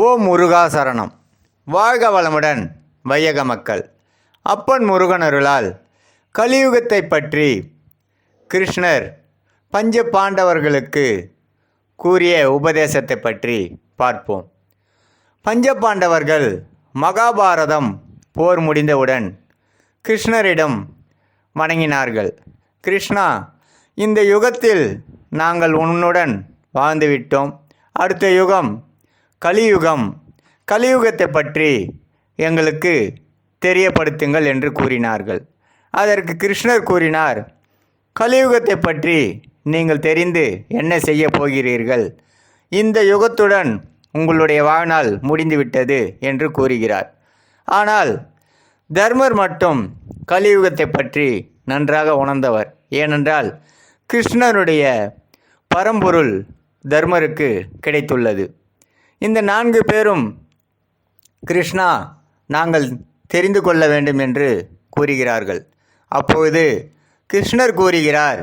ஓ முருகா சரணம். வாழ்க வளமுடன் வையக மக்கள். அப்பன் முருகனருளால் கலியுகத்தை பற்றி கிருஷ்ணர் பஞ்ச பாண்டவர்களுக்கு கூறிய உபதேசத்தை பற்றி பார்ப்போம். பஞ்ச பாண்டவர்கள் மகாபாரதம் போர் முடிந்தவுடன் கிருஷ்ணரிடம் வணங்கினார்கள். கிருஷ்ணா இந்த யுகத்தில் நாங்கள் உன்னுடன் வாழ்ந்துவிட்டோம் அடுத்த யுகம் கலியுகம். கலியுகத்தை பற்றி எங்களுக்கு தெரியப்படுத்துங்கள் என்று கூறினார்கள். அதற்கு கிருஷ்ணர் கூறினார் கலியுகத்தை பற்றி நீங்கள் தெரிந்து என்ன செய்ய போகிறீர்கள்? இந்த யுகத்துடன் உங்களுடைய வாழ்நாள் முடிந்துவிட்டது என்று கூறுகிறார். ஆனால் தர்மர் மட்டும் கலியுகத்தை பற்றி நன்றாக உணர்ந்தவர். ஏனென்றால் கிருஷ்ணனுடைய பரம்பொருள் தர்மருக்கு கிடைத்துள்ளது. இந்த நான்கு பேரும் கிருஷ்ணா நாங்கள் தெரிந்து கொள்ள வேண்டும் என்று கூறுகிறார்கள். அப்பொழுது கிருஷ்ணர் கூறுகிறார்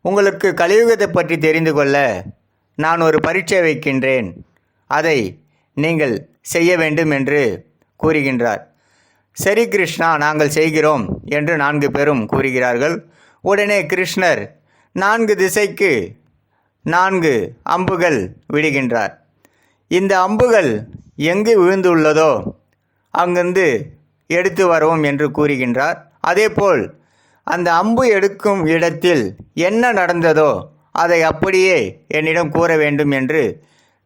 உங்களுக்கு கலியுகத்தை பற்றி தெரிந்து கொள்ள நான் ஒரு பரீட்சை வைக்கின்றேன். அதை நீங்கள் செய்ய வேண்டும் என்று கூறுகின்றார். சரி கிருஷ்ணா நாங்கள் செய்கிறோம் என்று நான்கு பேரும் கூறுகிறார்கள். உடனே கிருஷ்ணர் நான்கு திசைக்கு நான்கு அம்புகள் விடுகின்றார். இந்த அம்புகள் எங்கு விழுந்துள்ளதோ அங்கிருந்து எடுத்து வரவும் என்று கூறுகின்றார். அதேபோல் அந்த அம்பு எடுக்கும் இடத்தில் என்ன நடந்ததோ அதை அப்படியே என்னிடம் கூற வேண்டும் என்று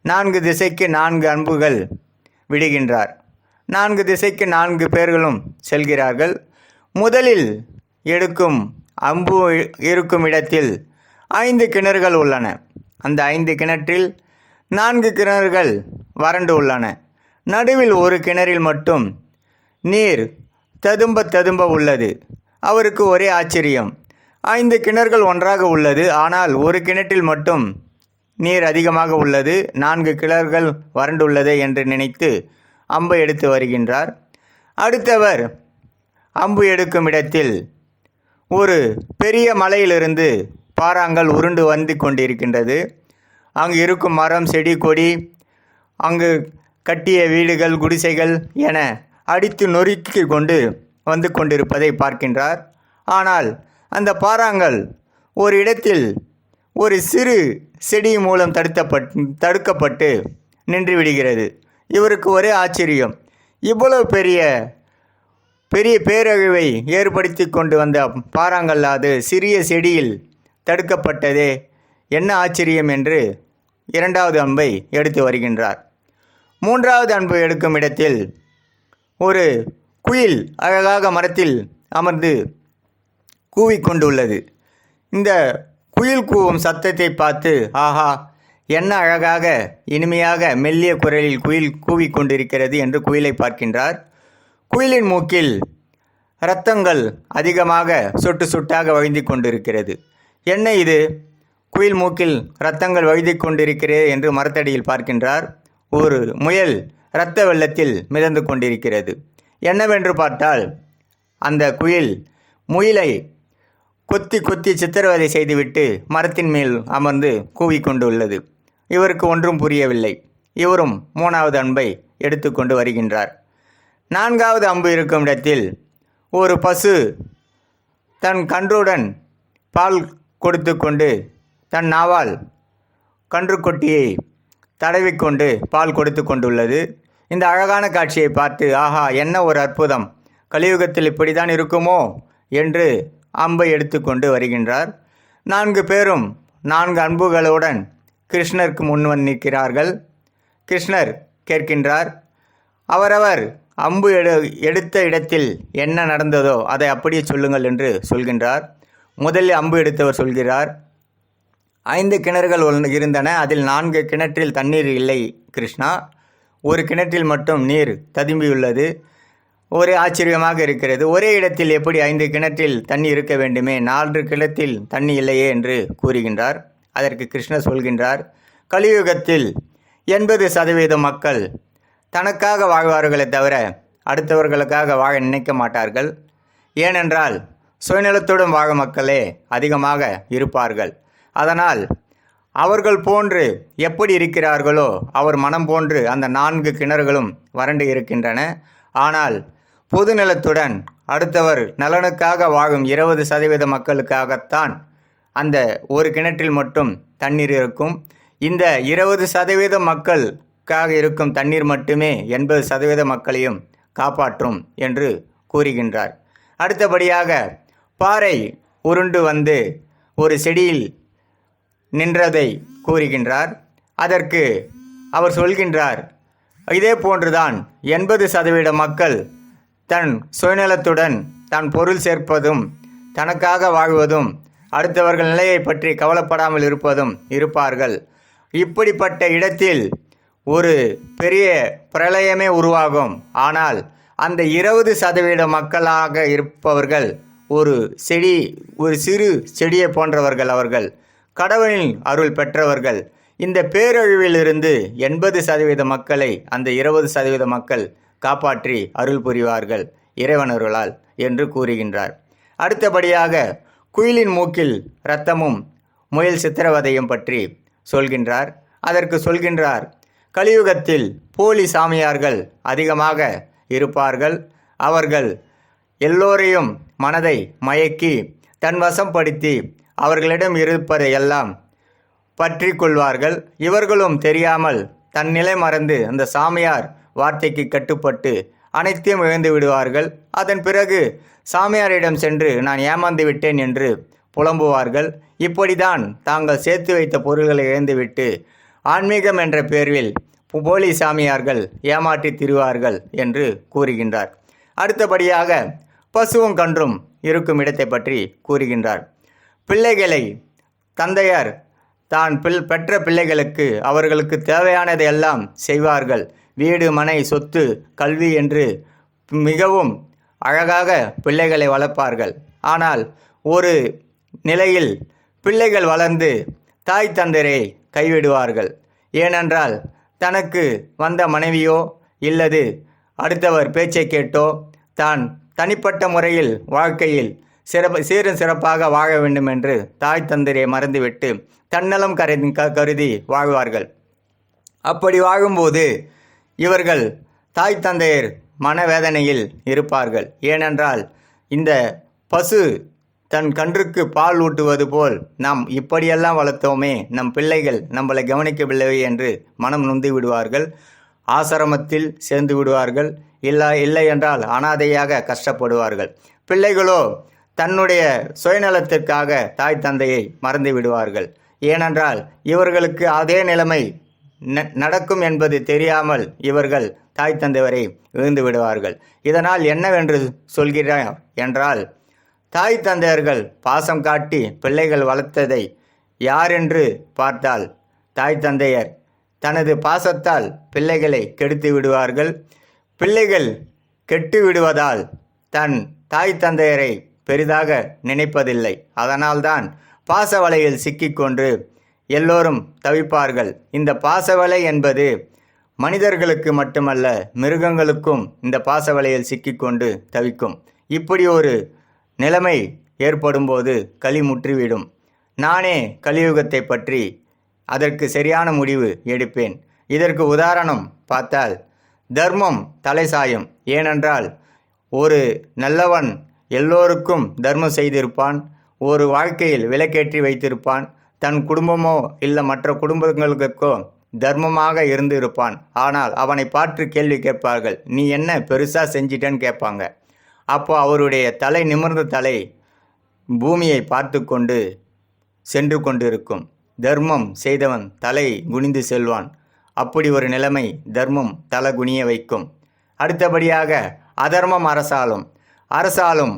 நான்கு திசைக்கு நான்கு அம்புகள் விடுகின்றார். நான்கு திசைக்கு நான்கு பேர்களும் செல்கிறார்கள். முதலில் எடுக்கும் அம்பு இருக்கும் இடத்தில் ஐந்து கிணறுகள் உள்ளன. அந்த ஐந்து கிணற்றில் நான்கு கிணறுகள் வறண்டு உள்ளன. நடுவில் ஒரு கிணறில் மட்டும் நீர் ததும்ப ததும்ப உள்ளது. அவருக்கு ஒரே ஆச்சரியம். ஐந்து கிணறுகள் ஒன்றாக உள்ளது. ஆனால் ஒரு கிணற்றில் மட்டும் நீர் அதிகமாக உள்ளது. நான்கு கிணறுகள் வறண்டுள்ளது என்று நினைத்து அம்பு எடுத்து வருகின்றார். அடுத்தவர் அம்பு எடுக்கும் இடத்தில் ஒரு பெரிய மலையிலிருந்து பாறாங்கல் உருண்டு வந்து கொண்டிருக்கின்றது. அங்கு இருக்கும் மரம் செடி கொடி அங்கு கட்டிய வீடுகள் குடிசைகள் என அடித்து நொறுக்கி கொண்டு வந்து கொண்டிருப்பதை பார்க்கின்றார். ஆனால் அந்த பாறாங்கல் ஒரு இடத்தில் ஒரு சிறு செடி மூலம் தடுத்தப்பட் தடுக்கப்பட்டு நின்றுவிடுகிறது இவருக்கு ஒரே ஆச்சரியம். இவ்வளவு பெரிய பெரிய பேரழிவை ஏற்படுத்தி கொண்டு வந்த பாறாங்கல்லாது சிறிய செடியில் தடுக்கப்பட்டதே என்ன ஆச்சரியம் என்று இரண்டாவது அன்பை எடுத்து வருகின்றார். மூன்றாவது அன்பு எடுக்கும் இடத்தில் ஒரு குயில் அழகாக மரத்தில் அமர்ந்து கூவிக்கொண்டுள்ளது இந்த குயில் கூவும் சத்தத்தை பார்த்து ஆஹா என்ன அழகாக இனிமையாக மெல்லிய குரலில் குயில் கூவிக்கொண்டிருக்கிறது என்று குயிலை பார்க்கின்றார். குயிலின் மூக்கில் இரத்தங்கள் அதிகமாக சொட்டு சொட்டாக வழிந்து கொண்டிருக்கிறது. என்ன இது? குயில் மூக்கில் இரத்தங்கள் வழுதி கொண்டிருக்கிறது என்று மரத்தடியில் பார்க்கின்றார். ஒரு முயல் இரத்த வெள்ளத்தில் மிதந்து கொண்டிருக்கிறது. என்னவென்று பார்த்தால் அந்த குயில் முயலை கொத்தி கொத்தி சித்திரவதை செய்துவிட்டு மரத்தின் மேல் அமர்ந்து கூவிக்கொண்டுள்ளது. இவருக்கு ஒன்றும் புரியவில்லை. இவரும் மூணாவது அன்பை எடுத்துக்கொண்டு வருகின்றார். நான்காவது அம்பு இருக்கும் இடத்தில் ஒரு பசு தன் கன்றுடன் பால் கொடுத்து கொண்டு தன் நாவால் கன்றுக்குட்டியை தடவிக்கொண்டு பால் கொடுத்து கொண்டுள்ளது. இந்த அழகான காட்சியை பார்த்து ஆஹா என்ன ஒரு அற்புதம்! கலியுகத்தில் இப்படிதான் இருக்குமோ? என்று அம்பை எடுத்துக்கொண்டு வருகின்றார். நான்கு பேரும் நான்கு அன்புகளுடன் கிருஷ்ணருக்கு முன் வந்து நிற்கிறார்கள். கிருஷ்ணர் கேட்கின்றார் அவரவர் அம்பு எடு எடுத்த இடத்தில் என்ன நடந்ததோ அதை அப்படியே சொல்லுங்கள் என்று சொல்கின்றார். முதலில் அம்பு எடுத்தவர் சொல்கிறார். ஐந்து கிணறுகள் ஒன்று இருந்தன. அதில் நான்கு கிணற்றில் தண்ணீர் இல்லை கிருஷ்ணா. ஒரு கிணற்றில் மட்டும் நீர் ததும்பியுள்ளது. ஒரே ஆச்சரியமாக இருக்கிறது. ஒரே இடத்தில் எப்படி ஐந்து கிணற்றில் தண்ணி இருக்க வேண்டுமே? நான்கு கிணத்தில் தண்ணி இல்லையே என்று கூறுகின்றார். அதற்கு கிருஷ்ணர் சொல்கின்றார் கலியுகத்தில் எண்பது சதவீத மக்கள் தனக்காக வாழ்வார்களே தவிர அடுத்தவர்களுக்காக வாழ நினைக்க மாட்டார்கள். ஏனென்றால் சுயநலத்துடன் வாழும் மக்களே அதிகமாக இருப்பார்கள். அதனால் அவர்கள் போன்று எப்படி இருக்கிறார்களோ அவர் மனம் போன்று அந்த நான்கு கிணறுகளும் வறண்டு இருக்கின்றன. ஆனால் பொதுநலத்துடன் அடுத்தவர் நலனுக்காக வாழும் இருபது சதவீத மக்களுக்காகத்தான் அந்த ஒரு கிணற்றில் மட்டும் தண்ணீர் இருக்கும். இந்த இருபது சதவீத மக்களுக்காக இருக்கும் தண்ணீர் மட்டுமே எண்பது சதவீத மக்களையும் காப்பாற்றும் என்று கூறுகின்றார். அடுத்தபடியாக பாறை உருண்டு வந்து ஒரு செடியில் நின்றதை கூறுகின்றார். அதற்கு அவர் சொல்கின்றார் இதே போன்றுதான் எண்பது சதவீத மக்கள் தன் சுயநலத்துடன் தன் பொருள் சேர்ப்பதும் தனக்காக வாழ்வதும் அடுத்தவர்கள் நிலையை பற்றி கவலைப்படாமல் இருப்பதும் இருப்பார்கள். இப்படிப்பட்ட இடத்தில் ஒரு பெரிய பிரளயமே உருவாகும். ஆனால் அந்த இருபது சதவீத மக்களாக இருப்பவர்கள் ஒரு செடி ஒரு சிறு செடியை போன்றவர்கள் அவர்கள். கடவுளின் அருள் பெற்றவர்கள். இந்த பேரழிவிலிருந்து எண்பது சதவீத மக்களை அந்த இருபது சதவீத மக்கள் காப்பாற்றி அருள் புரிவார்கள் இறைவனருளால் என்று கூறுகின்றார். அடுத்தபடியாக குயிலின் மூக்கில் இரத்தமும் முயல் சித்திரவதையும் பற்றி சொல்கின்றார். அதற்கு சொல்கின்றார் கலியுகத்தில் போலி சாமியார்கள் அதிகமாக இருப்பார்கள். அவர்கள் எல்லோரையும் மனதை மயக்கி தன் வசப்படுத்தி அவர்களிடம் இருப்பதையெல்லாம் பற்றி கொள்வார்கள் இவர்களும் தெரியாமல் தன் நிலை மறந்து அந்த சாமியார் வார்த்தைக்கு கட்டுப்பட்டு அனைத்தையும் இழந்து விடுவார்கள். அதன் பிறகு சாமியாரிடம் சென்று நான் ஏமாந்து விட்டேன் என்று புலம்புவார்கள். இப்படிதான் தாங்கள் சேர்த்து வைத்த பொருள்களை இழந்துவிட்டு ஆன்மீகம் என்ற பேரில் போலி சாமியார்கள் ஏமாற்றி திரிவார்கள் என்று கூறுகின்றார். அடுத்தபடியாக பசுவும் கன்றும் இருக்கும் இடத்தை பற்றி கூறுகின்றார். பிள்ளைகளை தந்தையார் தான் பில் பெற்ற பிள்ளைகளுக்கு அவர்களுக்கு தேவையானதையெல்லாம் செய்வார்கள். வீடு மனை சொத்து கல்வி என்று மிகவும் அழகாக பிள்ளைகளை வளர்ப்பார்கள். ஆனால் ஒரு நிலையில் பிள்ளைகள் வளர்ந்து தாய் தந்தையை கைவிடுவார்கள். ஏனென்றால் தனக்கு வந்த மனைவியோ இல்லது அடுத்தவர் பேச்சை கேட்டோ தான் தனிப்பட்ட முறையில் வாழ்க்கையில் சிறப்பு சீரும் சிறப்பாக வாழ வேண்டும் என்று தாய் தந்தையை மறந்துவிட்டு தன்னலம் கருதி க- கருதி வாழ்வார்கள். அப்படி வாழும்போது இவர்கள் தாய் தந்தையர் மனவேதனையில் இருப்பார்கள். ஏனென்றால் இந்த பசு தன் கன்றுக்கு பால் ஊட்டுவது போல் நாம் இப்படியெல்லாம் வளர்த்தோமே நம் பிள்ளைகள் நம்மளை கவனிக்கவில்லை என்று மனம் நொந்து விடுவார்கள். ஆசிரமத்தில் சேர்ந்து விடுவார்கள். இல்லை இல்லை என்றால் அனாதையாக கஷ்டப்படுவார்கள். பிள்ளைகளோ தன்னுடைய சுயநலத்திற்காக தாய் தந்தையை மறந்து விடுவார்கள். ஏனென்றால் இவர்களுக்கு அதே நிலைமை ந- நடக்கும் என்பது தெரியாமல் இவர்கள் தாய் தந்தைவரை விழுந்து விடுவார்கள். இதனால் என்னவென்று சொல்கிறார் என்றால் தாய் தந்தையர்கள் பாசம் காட்டி பிள்ளைகள் வளர்த்ததை யாரென்று பார்த்தால் தாய் தந்தையர் தனது பாசத்தால் பிள்ளைகளை கெடுத்து விடுவார்கள். பிள்ளைகள் கெட்டு விடுவதால் தன் தாய் தந்தையரை பெரிதாக நினைப்பதில்லை. அதனால்தான் பாசவலையில் சிக்கிக்கொண்டு எல்லோரும் தவிப்பார்கள். இந்த பாசவலை என்பது மனிதர்களுக்கு மட்டுமல்ல மிருகங்களுக்கும் இந்த பாசவலையில் சிக்கிக்கொண்டு தவிக்கும். இப்படி ஒரு நிலைமை ஏற்படும்போது களி முற்றிவிடும். நானே கலியுகத்தை பற்றி அதற்கு சரியான முடிவு எடுப்பேன். இதற்கு உதாரணம் பார்த்தால் தர்மம் தலை சாயும். ஏனென்றால் ஒரு நல்லவன் எல்லோருக்கும் தர்மம் செய்திருப்பான் ஒரு வாழ்க்கையில் விலக்கேற்றி வைத்திருப்பான் தன் குடும்பமோ இல்லை மற்ற குடும்பங்களுக்கோ தர்மமாக இருந்து இருப்பான் ஆனால் அவனை பார்த்து கேள்வி கேட்பார்கள் நீ என்ன பெருசா செஞ்சிட்டேன்னு? கேட்பாங்க. அப்போ அவருடைய தலை நிமிர்ந்த தலை பூமியை பார்த்து கொண்டு சென்று கொண்டிருக்கும். தர்மம் செய்தவன் தலை குனிந்து செல்வான். அப்படி ஒரு நிலைமை தர்மம் தலை குனிய வைக்கும். அடுத்தபடியாக அதர்மம் அரசாலும் அரசாலும்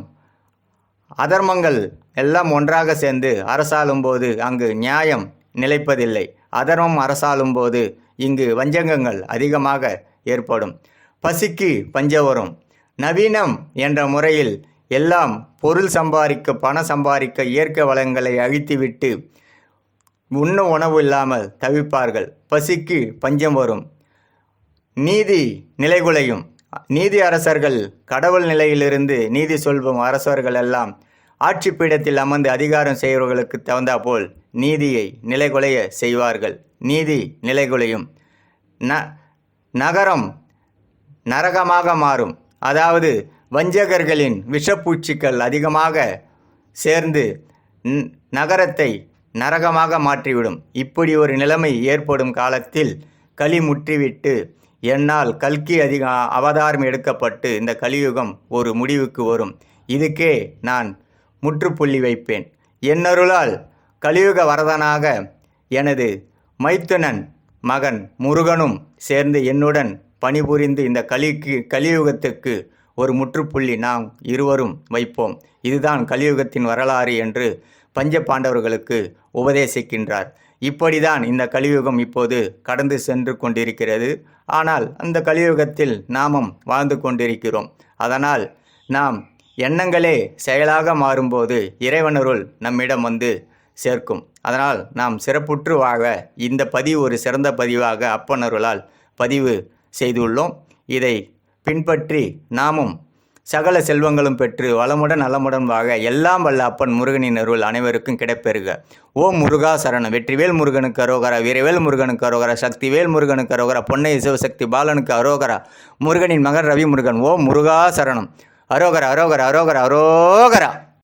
அதர்மங்கள் எல்லாம் ஒன்றாக சேர்ந்து அரசாலும் போது அங்கு நியாயம் நிலைப்பதில்லை. அதர்மம் அரசாலும் போது இங்கு வஞ்சகங்கள் அதிகமாக ஏற்படும். பசிக்கு பஞ்சம் வரும் நவீனம் என்ற முறையில் எல்லாம் பொருள் சம்பாதிக்க பணம் சம்பாதிக்க இயற்கை வளங்களை அழித்துவிட்டு உண்ண உணவு இல்லாமல் தவிப்பார்கள். பசிக்கு பஞ்சம் வரும். நீதி நிலைகுலையும். நீதி அரசர்கள் கடவுள் நிலையிலிருந்து நீதி சொல்வும் அரசர்கள் எல்லாம் ஆட்சி பீடத்தில் அமர்ந்து அதிகாரம் செய்கிறவர்களுக்கு தகுந்தாற்போல் நீதியை நிலைகுலைய செய்வார்கள். நீதி நிலைகுலையும். ந நகரம் நரகமாக மாறும். அதாவது வஞ்சகர்களின் விஷப்பூச்சிகள் அதிகமாக சேர்ந்து நகரத்தை நரகமாக மாற்றிவிடும். இப்படி ஒரு நிலைமை ஏற்படும் காலத்தில் களி முற்றிவிட்டு என்னால் கல்கி அதிக அவதாரம் எடுக்கப்பட்டு இந்த கலியுகம் ஒரு முடிவுக்கு வரும். இதுக்கே நான் முற்றுப்புள்ளி வைப்பேன். என்னருளால் கலியுக வரதனாக எனது மைத்துனன் மகன் முருகனும் சேர்ந்து என்னுடன் பணிபுரிந்து இந்த கலிக்கு கலியுகத்துக்கு ஒரு முற்றுப்புள்ளி நாம் இருவரும் வைப்போம். இதுதான் கலியுகத்தின் வரலாறு என்று பஞ்ச பாண்டவர்களுக்கு உபதேசிக்கின்றார். இப்படிதான் இந்த கலியுகம் இப்போது கடந்து சென்று கொண்டிருக்கிறது. ஆனால் அந்த கலியுகத்தில் நாமும் வாழ்ந்து கொண்டிருக்கிறோம். அதனால் நாம் எண்ணங்களே செயலாக மாறும்போது இறைவனருள் நம்மிடம் வந்து சேர்க்கும். அதனால் நாம் சிறப்புற்று வாழ இந்த பதிவு ஒரு சிறந்த பதிவாக அப்பனருளால் பதிவு செய்துள்ளோம். இதை பின்பற்றி நாமும் சகல செல்வங்களும் பெற்று வளமுடன் நலமுடன் வாழ எல்லாம் வல்ல அப்பன் முருகனின் அருள் அனைவருக்கும் கிடைப்பெறுக. ஓம் முருகா சரணம். வெற்றிவேல் முருகனுக்கு அரோகரா வீரவேல் முருகனுக்கு அரோகரா சக்திவேல் முருகனுக்கு அரோகரா பொன்னை சிவசக்தி பாலனுக்கு அரோகரா முருகனின் மகன் ரவி முருகன் ஓம் முருகா சரணம். அரோகரா அரோகரா அரோகரா அரோகரா.